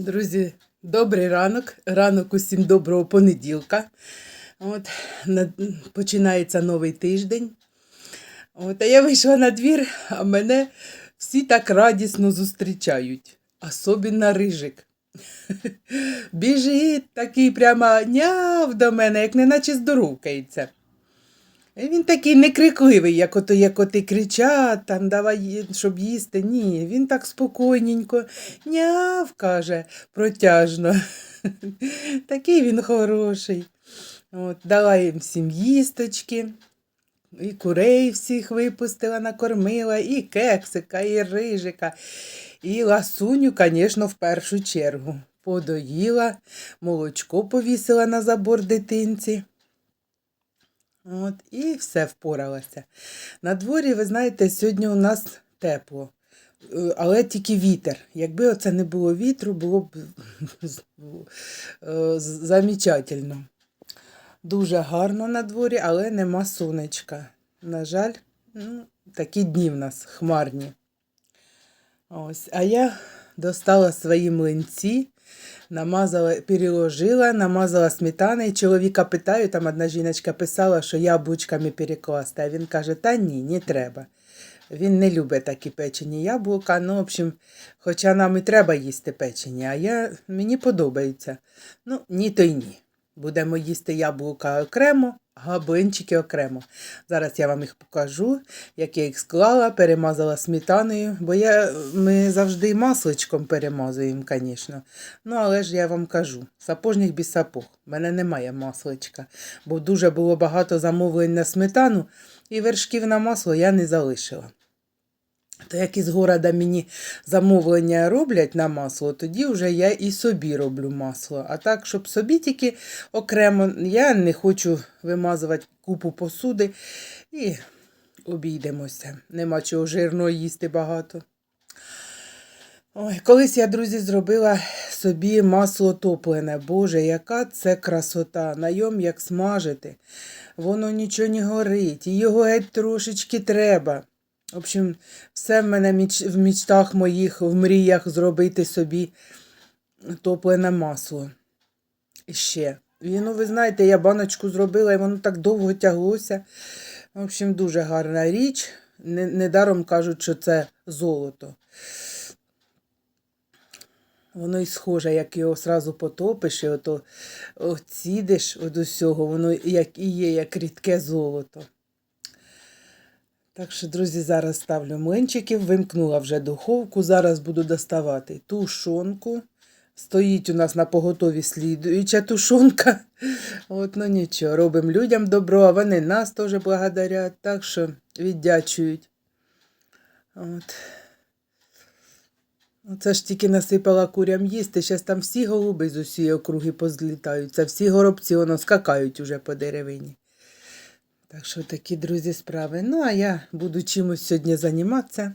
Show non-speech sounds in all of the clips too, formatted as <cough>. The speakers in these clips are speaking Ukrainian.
Друзі, добрий ранок. Ранок усім доброго понеділка. От, починається новий тиждень. От, а я вийшла на двір, а мене всі так радісно зустрічають. Особенно рижик. <laughs> Біжить такий прямо няв до мене, як неначе здоровкається. І Він такий некрикливий, як ото, як оти кричать, там давай, щоб їсти. Ні, він так спокійненько, няв, каже, протяжно. <laughs> Такий він хороший. От, дала їм всім їсточки, і курей всіх випустила, накормила, і кексика, і рижика, і ласуню, звісно, в першу чергу. Подоїла, молочко повісила на забор дитинці. От, і все впоралася. На дворі, ви знаєте, сьогодні у нас тепло, Е, але тільки вітер. Якби оце не було вітру, було б е, замечательно. Дуже гарно на дворі, але нема сонечка. На жаль, ну, такі дні в нас хмарні. Ось, а я достала свої млинці, намазала, переложила, намазала сметани. І чоловіка питаю, там одна жіночка писала, що яблучками перекласти. А він каже, та ні, не треба. Він не любить такі печені яблука. Ну, в общем, хоча нам і треба їсти печені, а я, мені подобається. Ну, ні, то й ні. Будемо їсти яблука окремо, а блинчики окремо. Зараз я вам їх покажу, як я їх склала, перемазала сметаною, бо я, ми завжди масличком перемазуємо, звісно. Ну, але ж я вам кажу, сапожник без сапог. У мене немає масличка, бо дуже було багато замовлень на сметану, і вершків на масло я не залишила. То як із города мені замовлення роблять на масло, тоді вже я і собі роблю масло. А так, щоб собі тільки окремо, я не хочу вимазувати купу посуди і обійдемося. Нема чого жирного їсти багато. Ой, колись я, друзі, зробила собі масло топлене. Боже, яка це красота. На йом як смажити. Воно нічого не горить. І його геть трошечки треба. В общем, все в мене міч- в мічтах моїх, в мріях зробити собі топлене масло. Ще. І, ну, ви знаєте, я баночку зробила, і воно так довго тяглося. В общем, дуже гарна річ. Не- Недаром кажуть, що це золото. Воно й схоже, як його сразу потопиш, і ото оцідиш від усього, воно як і є, як рідке золото. Так що, друзі, зараз ставлю млинчиків, вимкнула вже духовку. Зараз буду доставати тушонку. Стоїть у нас на поготові слідуюча тушонка. От, ну нічого, робимо людям добро, а вони нас теж благодарять, так що віддячують. От. Оце ж тільки насипала курям їсти, зараз там всі голуби з усієї округи позлітаються, всі горобці воно скакають уже по деревині. Так що такі, друзі, справи. Ну, а я буду чимось сьогодні займатися.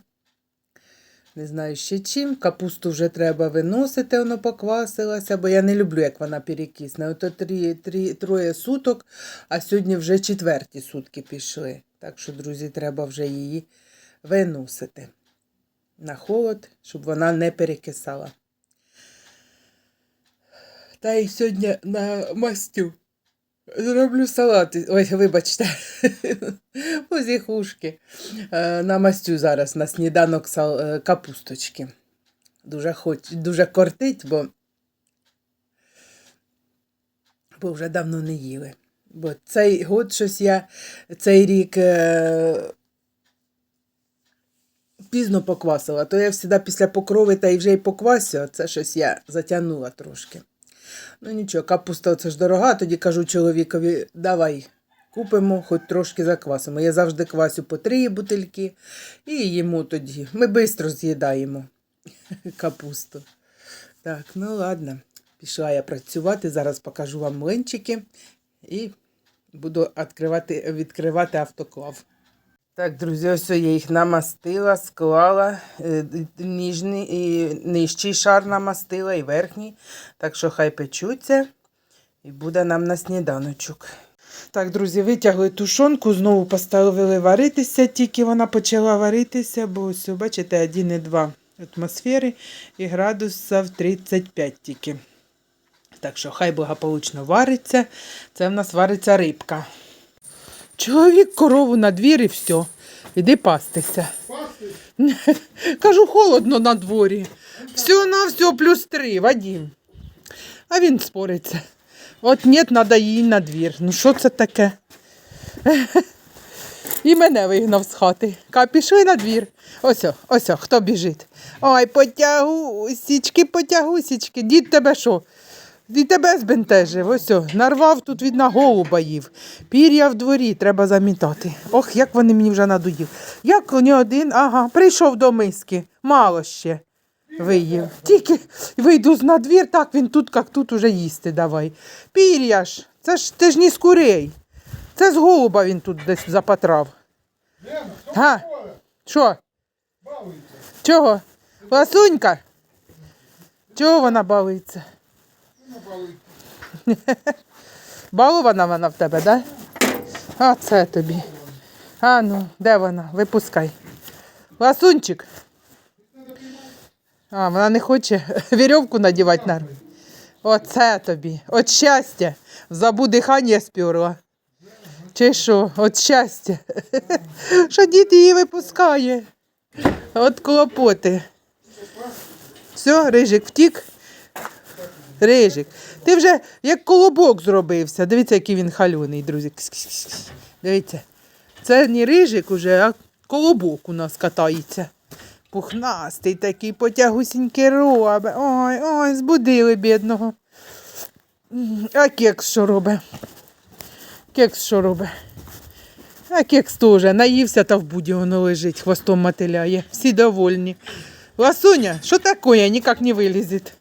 Не знаю ще чим. Капусту вже треба виносити, воно поквасилося, бо я не люблю, як вона перекисне. Ото три, три, троє суток, а сьогодні вже четверті сутки пішли. Так що, друзі, треба вже її виносити на холод, щоб вона не перекисала. Та й сьогодні на мастю зроблю салат. Ой, вибачте, <laughs> позіхушки. Е, На мастю зараз на сніданок е, капусточки. Дуже, хоч... Дуже кортить, бо... бо вже давно не їли. Бо цей год щось я цей рік е... пізно поквасила. То я завжди після покрови та й вже й поквасю, а це щось я затягнула трошки. Ну нічого, капуста це ж дорога, тоді кажу чоловікові, давай купимо, хоч трошки заквасимо. Я завжди квасю по три бутильки і їмо тоді. Ми швидко з'їдаємо <laughs> капусту. Так, ну ладно. Пішла я працювати, зараз покажу вам млинчики і буду відкривати, відкривати автоклав. Так, друзі, ось я їх намастила, склала, е, ніжний і нижчий шар намастила і верхній. Так що хай печуться і буде нам на сніданочок. Так, друзі, витягли тушонку, знову поставили варитися, тільки вона почала варитися, бо ось, бачите, один і два атмосфери і градусів 35 тільки. Так що хай благополучно вариться. Це в нас вариться рибка. Чоловік корову на двір і все. Іди пастися. <laughs> Кажу, холодно на дворі. Все на все плюс три, Вадим. А він спориться. От ні, треба її на двір. Ну що це таке? <laughs> І мене вигнав з хати. Ка, пішли на двір. Ось, ось, хто біжить. Ой, потягусічки, потягусічки. Дід тебе що? Дід тебе збентежив. Ось, о, нарвав тут від на голуба їв. Пір'я в дворі треба замітати. Ох, як вони мені вже надоїв. Як не один, ага, прийшов до миски. Мало ще. Виїв. Тільки вийду на двір, так він тут, як тут уже їсти давай. Пір'я ж, це ж ти ж не з курей. Це з голуба він тут десь запатрав. Га. Що? Чого? Ласунька? Чого вона балується? Балована вона в тебе, так? Да? А це тобі. А ну, де вона? Випускай. Ласунчик. А, вона не хоче <laughs> вірьовку надівати на. руку. Оце тобі. От щастя. Забу дихання сперла. Чи що? От щастя. <laughs> Що дід її випускає. От клопоти. Все, рижик втік. Рижик. Ти вже як колобок зробився. Дивіться, який він халюний, друзі. Дивіться. Це не рижик уже, а колобок у нас катається. Пухнастий такий, потягусінький робить. Ой, ой, збудили бідного. А кекс що робить? Кекс що робить? А кекс теж наївся та в буді воно лежить, хвостом мотиляє. Всі довольні. Ласуня, що таке? Ніяк не вилізет.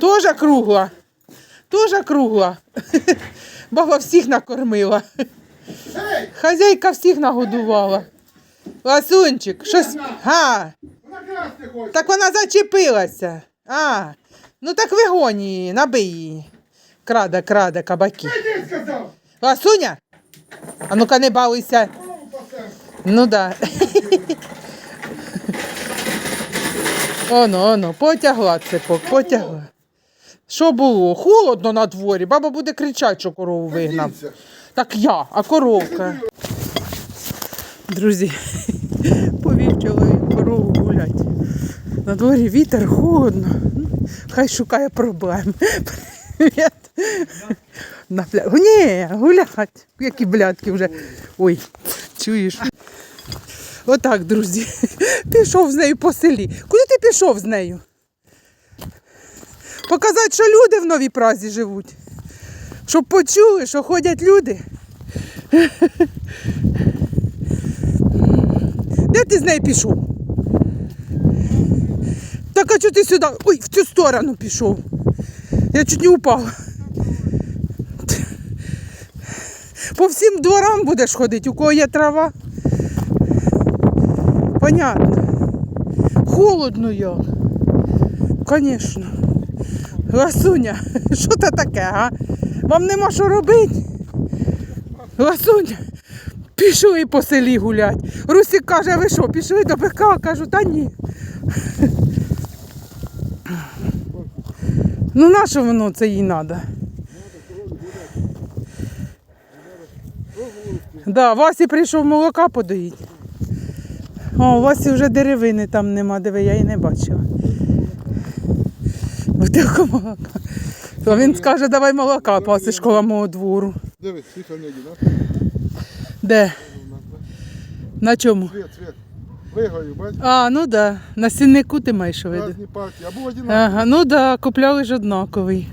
Тоже кругла. Тоже кругла. <laughs> Баба всіх накормила. Хазяйка всіх нагодувала. Ласунчик, щось. Га, так вона зачепилася. А, ну так вигонь її, набий її. Краде, краде кабаки. Ласуня? А ну-ка не балуйся. Ну да. <laughs> Оно, оно, потягла цепок, потягла. Що було? Холодно на дворі. Баба буде кричати, що корову вигнав. Так я, а коровка. Друзі, <laughs> повів чоловік корову гулять. На дворі вітер холодно. Хай шукає проблем. Привіт. На пля... Ні, гулять. Які блядки вже. Ой, чуєш. Отак, друзі. <laughs> Пішов з нею по селі. Куди ти пішов з нею? Показати, що люди в новій празі живуть. Щоб почули, що ходять люди. Де ти з нею пішов? Так а чого ти сюди? Ой, в цю сторону пішов. Я чуть не упав. По всім дворам будеш ходити, у кого є трава. Понятно. Холодно як. Звісно. Ласуня, <laughs> що це таке, га? Вам нема що робити? Ласуня, пішли по селі гулять. Русик каже, ви що, пішли до бика? Кажу, та ні. Ну нащо воно це їй треба? Да, Васі прийшов молока подоїть. О, у Васі вже деревини там нема, диви, я її не бачила. Бутилку молока. То він скаже, давай молока, пасиш коло мого двору. Дивись, світло не йде, Де? На чому? Світ, світ. Вигаю, бач? А, ну да. На сіннику ти маєш виду. Разні партії. Або одинакові. Ага, ну да, купляли ж однаковий.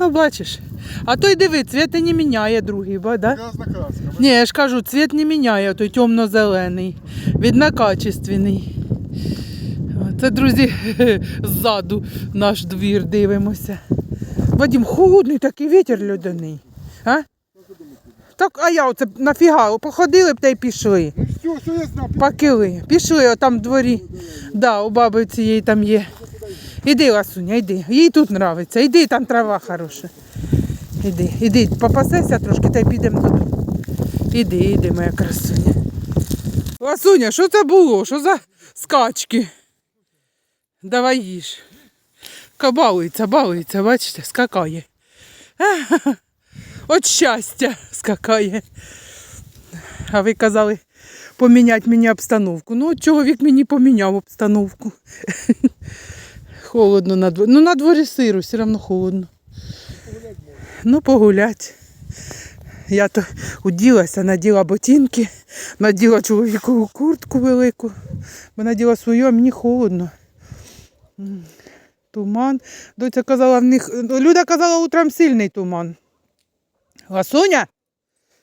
Ну, бачиш. А той диви, цвіт і не міняє другий, ба, да? Красна краска. Ні, я ж кажу, цвіт не міняє, той темно-зелений. Видно, качественний. Це, друзі, <laughs> ззаду наш двір дивимося. Вадим, холодний такий вітер льодяний. А? Так, а я оце нафіга, походили б та й пішли. Ну все, все я знав. Пакили. Пішли, а там в дворі. Да, у баби цієї там є. Іди, Ласуня, іди. Їй тут нравиться. Іди, там трава хороша. Іди, іди, попасися трошки та й підемо додому. Іди, іди, моя красуня. Ласуня, що це було? Що за скачки? Давай їж. Ка балується, бачите, скакає. <laughs> От щастя скакає. А ви казали поміняти мені обстановку. Ну, от чоловік мені поміняв обстановку. <laughs> Холодно на дворі. Ну, на дворі сиро, все одно холодно. Ну, погулять. Я то уділася, наділа ботинки, наділа чоловікову куртку велику, бо наділа свою, а мені холодно. Туман. Доця казала в них. Люда казала утром сильний туман. Ласуня?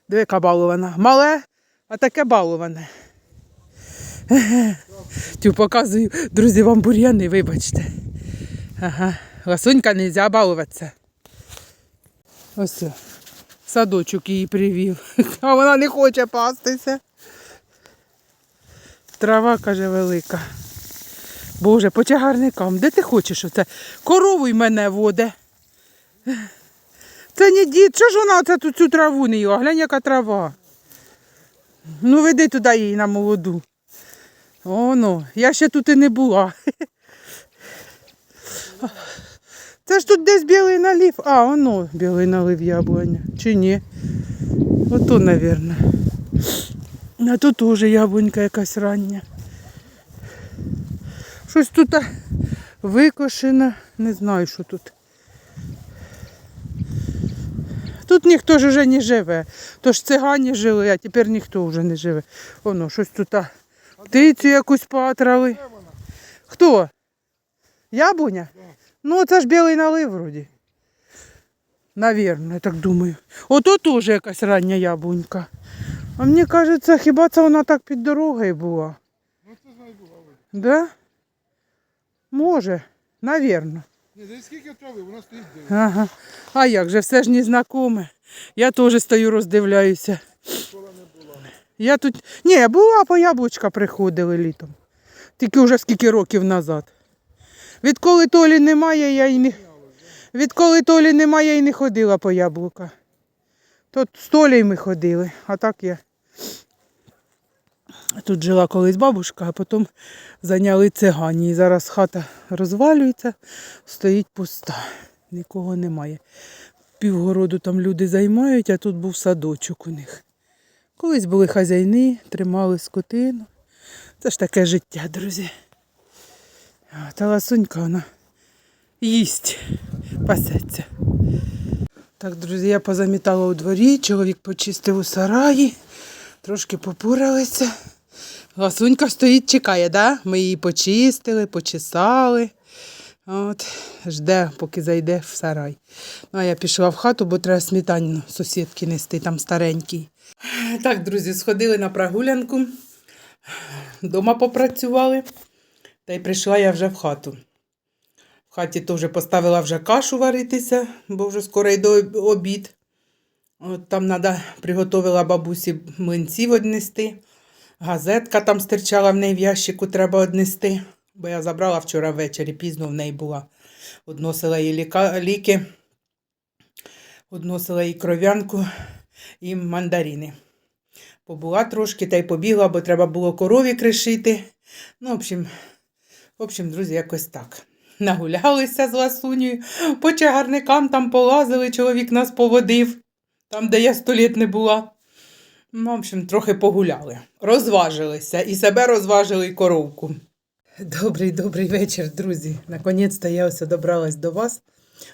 Диви, яка балована. Мале, а таке баловане. Тю, показую, друзі, вам бур'яни, вибачте. Ага. Ласунька не можна балуватися. Ось. Садочок її привів. <laughs> А вона не хоче пастися. Трава, каже, велика. Боже, по чагарникам. Де ти хочеш оце? Корову й мене воде. Це не дід, що ж вона оце тут цю траву не їла? Глянь, яка трава. Ну, веди туди її на молоду. О, ну, я ще тут і не була. Це ж тут десь білий налив. А, воно білий налив яблуня. Чи ні? Ото, мабуть. А тут теж яблунька якась рання. Щось тут викошено. Не знаю, що тут. Тут ніхто ж вже не живе. Тож цигані жили, а тепер ніхто вже не живе. Воно, щось тут птицю якусь патрали. Хто? Яблуня? Ну, це ж білий налив вроді. Навірно, я так думаю. Ото теж якась рання яблунька. А мені кажеться, хіба це вона так під дорогою була? Ну це знаю була. Да? Може, навірно. Ні, десь скільки трави, вона стоїть де. Ага. А як же, все ж незнакоме. Я теж стою, роздивляюся. Школа не була. Я тут. Ні, була по яблучка приходили літом. Тільки вже скільки років назад. Відколи Толі немає, я й не. Відколи Толі немає, я й не ходила по яблука. Тут з Толею ми ходили, а так я. Тут жила колись бабушка, а потім зайняли цигані. І зараз хата розвалюється, стоїть пуста. Нікого немає. Півгороду там люди займають, а тут був садочок у них. Колись були хазяйни, тримали скотину. Це ж таке життя, друзі. А Та ласунька вона їсть, пасеться. Так, друзі, я позамітала у дворі, чоловік почистив у сараї, трошки попурилися. Ласунька стоїть, чекає, да? Ми її почистили, почесали. От, жде, поки зайде в сарай. Ну, а я пішла в хату, бо треба сметану сусідки нести, там старенький. Так, друзі, сходили на прогулянку, дома попрацювали, та й прийшла я вже в хату. В хаті теж поставила вже кашу варитися, бо вже скоро йде об- обід. От там треба приготувала бабусі млинців однести. Газетка там стирчала в неї в ящику, треба однести. Бо я забрала вчора ввечері, пізно в неї була. Односила їй ліка... ліки, односила їй кров'янку і мандарини. Побула трошки та й побігла, бо треба було корові кришити. Ну, в общем, в общем, друзі, якось так. Нагулялися з ласунею, по чагарникам там полазили, чоловік нас поводив, там, де я сто літ не була. Ну, в общем, трохи погуляли. Розважилися і себе розважили, і коровку. Добрий, добрий вечір, друзі. Наконець-то я ось добралась до вас,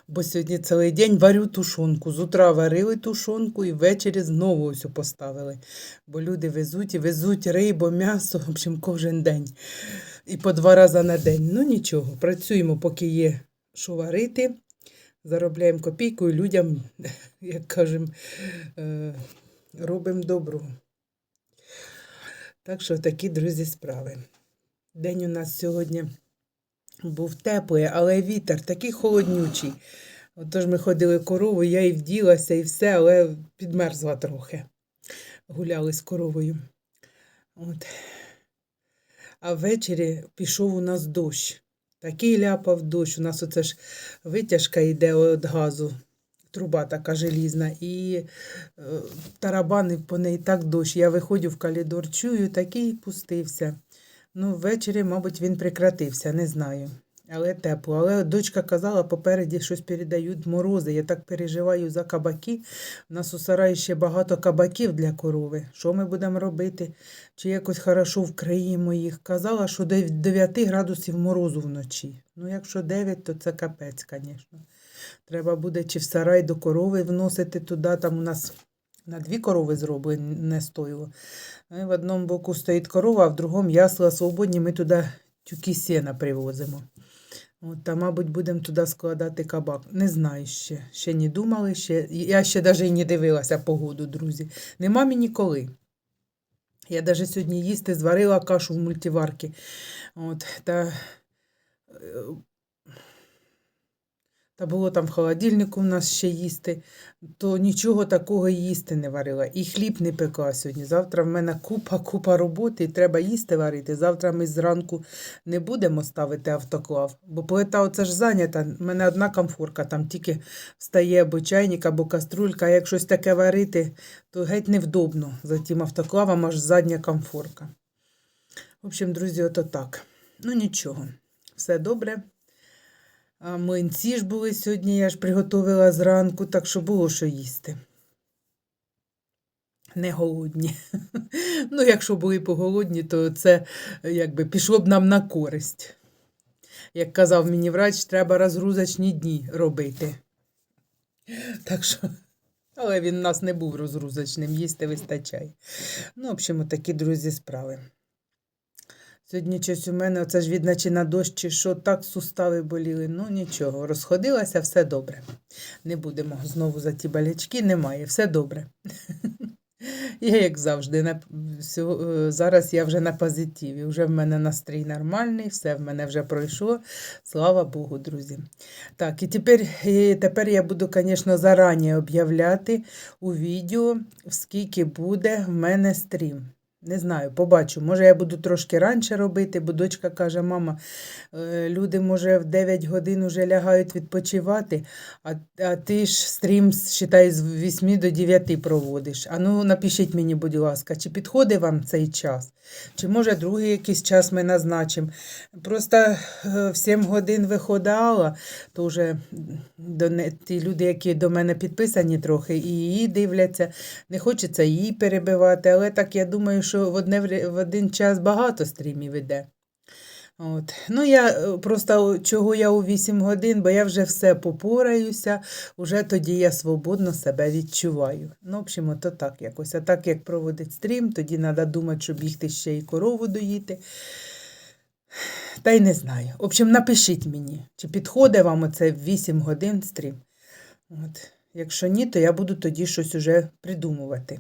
бо сьогодні цілий день варю тушонку. З утра варили тушонку і ввечері знову ось поставили. Бо люди везуть і везуть рибу, м'ясо, в общем, кожен день. І по два рази на день. Ну нічого, працюємо, поки є що варити. Заробляємо копійку і людям, <laughs> як кажемо, е, робимо добро. Так що такі, друзі, справи. День у нас сьогодні був теплий, але вітер такий холоднючий. Отож ми ходили корову, я і вділася, і все, але підмерзла трохи. Гуляли з коровою. От. А ввечері пішов у нас дощ. Такий ляпав дощ. У нас оце ж витяжка йде від газу, труба така желізна, і е, тарабанив по неї так дощ. Я виходжу в коридор, чую, такий пустився. Ну, ввечері, мабуть, він прекратився, не знаю. але тепло. Але дочка казала, попереді щось передають морози. Я так переживаю за кабаки. У нас у сараї ще багато кабаків для корови. Що ми будемо робити? Чи якось хорошо вкриємо їх? Казала, що до 9 градусів морозу вночі. Ну, якщо 9, то це капець, звісно. Треба буде чи в сарай до корови вносити туди. Там у нас на дві корови зроблені стоїло. В одному боку стоїть корова, а в другому ясла свободні. Ми туди тюки сена привозимо. От, та, мабуть, будемо туди складати кабак. Не знаю ще. Ще не думали, ще. я ще навіть і не дивилася погоду, друзі. Нема мені коли. Я навіть сьогодні їсти зварила кашу в мультиварці. От, та, е, та було там в холодильнику у нас ще їсти, то нічого такого їсти не варила. І хліб не пекла сьогодні. Завтра в мене купа, купа роботи, і треба їсти варити. Завтра ми зранку не будемо ставити автоклав, бо плита оце ж зайнята. У мене одна комфорка, там тільки встає або чайник, або каструлька. А як щось таке варити, то геть невдобно. За тим автоклавом аж задня комфорка. В общем, друзі, ото так. Ну нічого, все добре. А млинці ж були сьогодні, я ж приготувала зранку, так що було що їсти. Не голодні. <laughs> Ну, якщо були поголодні, то це якби пішло б нам на користь. Як казав мені врач, треба розгрузочні дні робити. Так що, <laughs> але він нас не був розгрузочним, їсти вистачає. Ну, в общем, такі друзі справи. Сьогодні щось у мене, оце ж відначе на дощ, що так сустави боліли. Ну нічого, розходилася, все добре. Не будемо знову за ті болячки, немає, все добре. <laughs> Я, як завжди, на, е, зараз я вже на позитиві. Вже в мене настрій нормальний, все в мене вже пройшло. Слава Богу, друзі. Так, і тепер, і тепер я буду, звісно, зарані об'являти у відео, скільки буде в мене стрім. Не знаю, побачу. Може, я буду трошки раніше робити, бо дочка каже, мама, е, люди, може, в 9 годин вже лягають відпочивати, а, а ти ж стрім, считай, з 8 до 9 проводиш. А ну, напишіть мені, будь ласка, чи підходить вам цей час? Чи може другий якийсь час ми назначимо? Просто е, в 7 годин виходила, то вже до не, ті люди, які до мене підписані трохи, і її дивляться. Не хочеться її перебивати, але так я думаю, що в, одне, в один час багато стрімів іде. От. Ну, я е, просто чого я у 8 годин, бо я вже все попораюся, уже тоді я свободно себе відчуваю. Ну, в общем, то так якось. А так як проводить стрім, тоді треба думати, щоб бігти ще й корову доїти. Та й не знаю. В общем, напишіть мені, чи підходить вам оце 8 годин стрім. От. Якщо ні, то я буду тоді щось уже придумувати.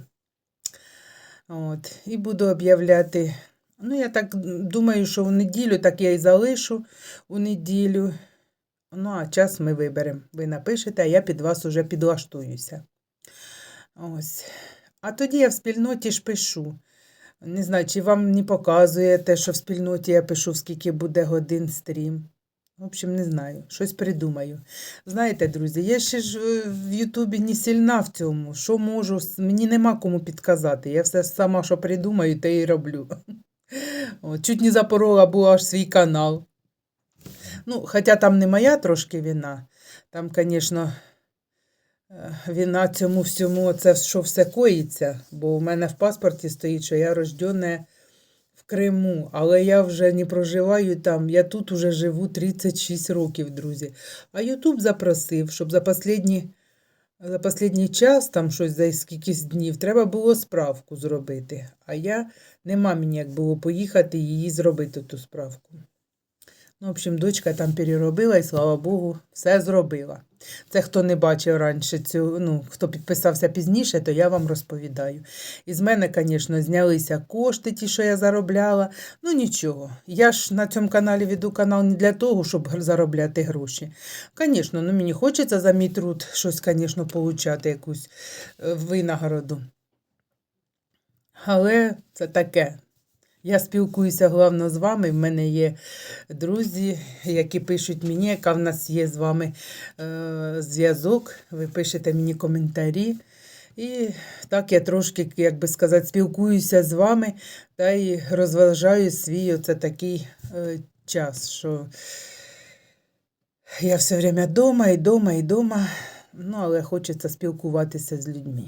От. І буду об'являти. Ну, я так думаю, що в неділю так я і залишу у неділю. Ну, а час ми виберемо. Ви напишете, а я під вас уже підлаштуюся. Ось. А тоді я в спільноті ж пишу. Не знаю, чи вам не показує те, що в спільноті я пишу, скільки буде годин стрім. В общем, не знаю, щось придумаю. Знаєте, друзі, я ще ж е, в Ютубі не сильна в цьому. Що можу, мені нема кому підказати. Я все сама, що придумаю, те і роблю. Чуть не запорола була аж свій канал. Ну, хоча там не моя трошки вина. Там, звісно, вина цьому всьому, це що все коїться, бо у мене в паспорті стоїть, що я рождена Криму, але я вже не проживаю там. Я тут уже живу 36 років, друзі. А Ютуб запросив, щоб за останні за останній час, там щось за скількись днів, треба було справку зробити. А я нема мені як було поїхати її зробити ту справку. Ну, в общем, дочка там переробила і, слава Богу, все зробила. Це хто не бачив раніше цю, ну, хто підписався пізніше, то я вам розповідаю. Із мене, звісно, знялися кошти, ті, що я заробляла. Ну нічого. Я ж на цьому каналі веду канал не для того, щоб заробляти гроші. Звісно, ну мені хочеться за мій труд щось, звісно, получати, якусь е, винагороду. Але це таке. Я спілкуюся головно з вами. В мене є друзі, які пишуть мені, яка в нас є з вами е, зв'язок. Ви пишете мені коментарі. І так я трошки, як би сказати, спілкуюся з вами та й розважаю свій оце такий е, час, що Я все время дома і дома, і дома. Ну, але хочеться спілкуватися з людьми.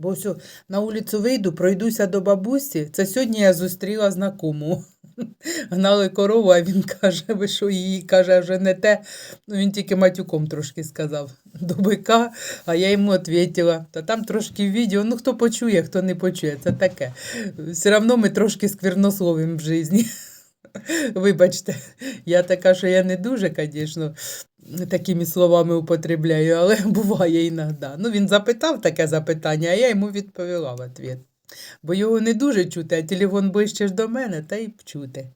Бо ось на вулицю вийду, пройдуся до бабусі. Це сьогодні я зустріла знакому. <laughs> Гнали корову, а він каже, ви що її каже, вже не те. Ну, він тільки матюком трошки сказав <laughs> до бика, а я йому відповіла. Та там трошки відео, ну хто почує, хто не почує, це таке. Все одно ми трошки сквернословим в житті. <laughs> Вибачте, я така, що я не дуже, звісно, такими словами употребляю, але <laughs> буває іноді. Ну, він запитав таке запитання, а я йому відповіла в ответ. Бо його не дуже чути, а телефон ближче ж до мене, та й чути.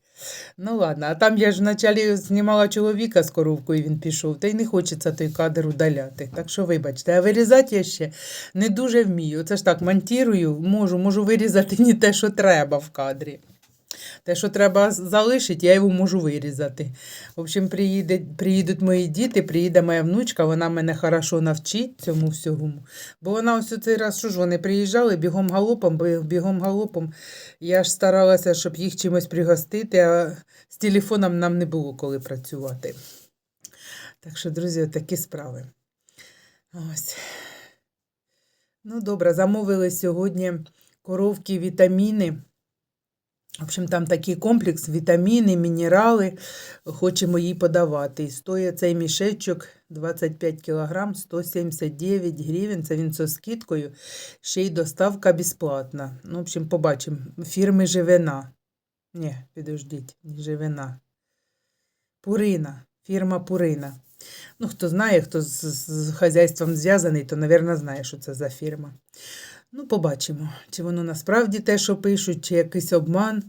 Ну ладно, а там я ж вначалі знімала чоловіка з коровкою, він пішов, та й не хочеться той кадр удаляти. Так що вибачте, а вирізати я ще не дуже вмію. Це ж так, монтірую, можу, можу вирізати <laughs> не те, що треба в кадрі. Те, що треба залишити, я його можу вирізати. В общем, приїде, приїдуть мої діти, приїде моя внучка, вона мене хорошо навчить цьому всьому. Бо вона ось у цей раз, що ж вони приїжджали бігом галопом, бігом галопом. Я ж старалася, щоб їх чимось пригостити, а з телефоном нам не було коли працювати. Так що, друзі, такі справи. Ось. Ну, добре, замовили сьогодні коровки вітаміни. В общем, там такий комплекс, вітаміни, мінерали. Хочемо їй подавати. І стоїть цей мішечок 25 кг, 179 гривень. Це він зі скидкою. Ще й доставка безплатна. Ну, в общем, побачимо. Фірми Живина. Ні, підождіть, Живина. Пурина. Фірма Пурина. Ну, хто знає, хто з, з хазяйством зв'язаний, то, мабуть, знає, що це за фірма. Ну, побачимо, чи воно насправді те, що пишуть, чи якийсь обман.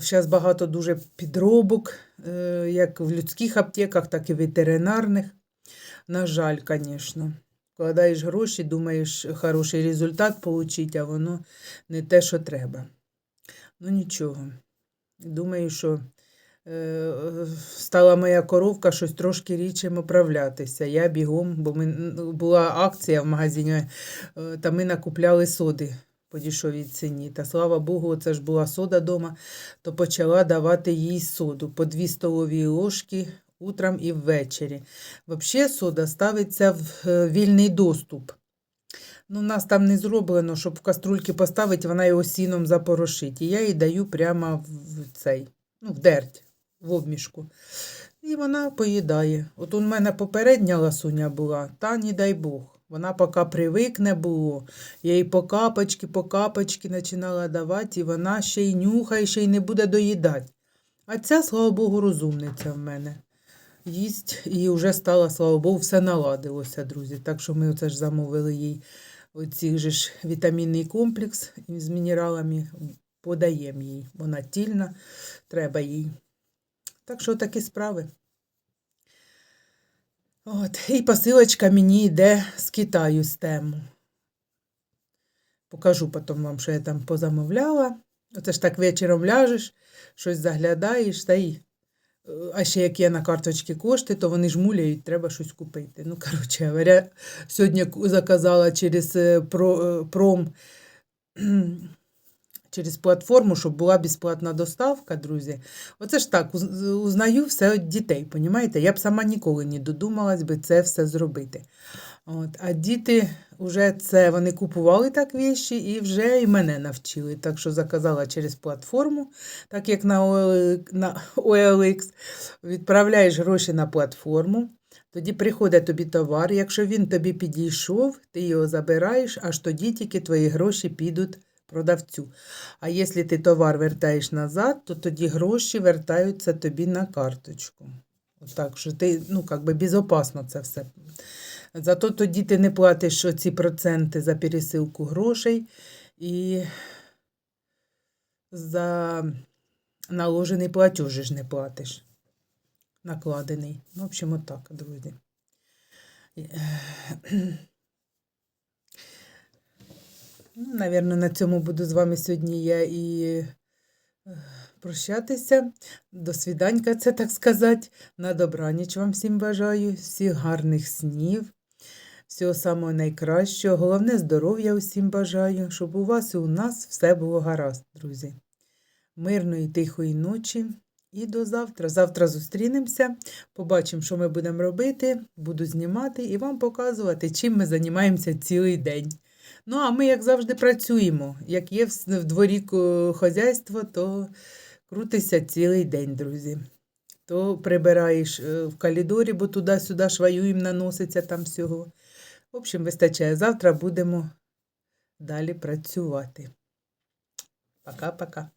Зараз багато дуже підробок, е, як в людських аптеках, так і ветеринарних. На жаль, звісно. Вкладаєш гроші, думаєш, хороший результат отримати, а воно не те, що треба. Ну нічого. Думаю, що е, стала моя коровка щось трошки рідчим управлятися. Я бігом, бо ми, була акція в магазині, е, та ми накупляли соди по дешевій ціні. Та слава Богу, це ж була сода вдома, то почала давати їй соду по 2 столові ложки утром і ввечері. Взагалі сода ставиться в е, вільний доступ. Ну, у нас там не зроблено, щоб в каструльки поставити, вона його сіном запорошить. І я їй даю прямо в цей, ну, в дерть, в обмішку. І вона поїдає. От у мене попередня ласуня була, та не дай Бог. Вона поки привикне було, я їй по капочки, по капочки починала давати, і вона ще й нюхає, ще й не буде доїдати. А ця, слава Богу, розумниця в мене. Їсть і вже стала, слава Богу, все наладилося, друзі. Так що ми оце ж замовили їй оці же ж вітамінний комплекс з мінералами, подаємо їй. Вона тільна, треба їй. Так що такі справи. От, і посилочка мені йде з Китаю з тему. Покажу потім вам, що я там позамовляла. Оце ж так вечором ляжеш, щось заглядаєш, та й. е, А ще як є на карточці кошти, то вони жмуляють, треба щось купити. Ну, коротше говоря, сьогодні заказала через е, е, пром через платформу, щоб була безплатна доставка, друзі. Оце ж так, узнаю все від дітей, понімаєте? Я б сама ніколи не додумалась би це все зробити. От, а діти вже це вони купували так віші і вже і мене навчили. Так що заказала через платформу, так як на OLX, відправляєш гроші на платформу. Тоді приходить тобі товар. Якщо він тобі підійшов, ти його забираєш, аж тоді тільки твої гроші підуть продавцю. А якщо ти товар вертаєш назад, то тоді гроші вертаються тобі на карточку. Так що ти, ну, як би безопасно це все. Зато тоді ти не платиш ці проценти за пересилку грошей і за наложений платеж ж не платиш. Накладений. Ну, в общем, отак, друзі. Ну, Навірно, на цьому буду з вами сьогодні я і е, прощатися. До свіданька, це так сказати. На добраніч вам всім бажаю, всіх гарних снів, всього самого найкращого. Головне здоров'я усім бажаю, щоб у вас і у нас все було гаразд, друзі. Мирної тихої ночі І до завтра. Завтра зустрінемося, побачимо, що ми будемо робити, буду знімати і вам показувати, чим ми займаємося цілий день. Ну, а ми, як завжди, працюємо. Як є в дворі хазяйство, то крутися цілий день, друзі. То прибираєш е, в калідорі, бо туди-сюди шваюєм наноситься там всього. В общем, вистачає. Завтра будемо далі працювати. Пока-пока.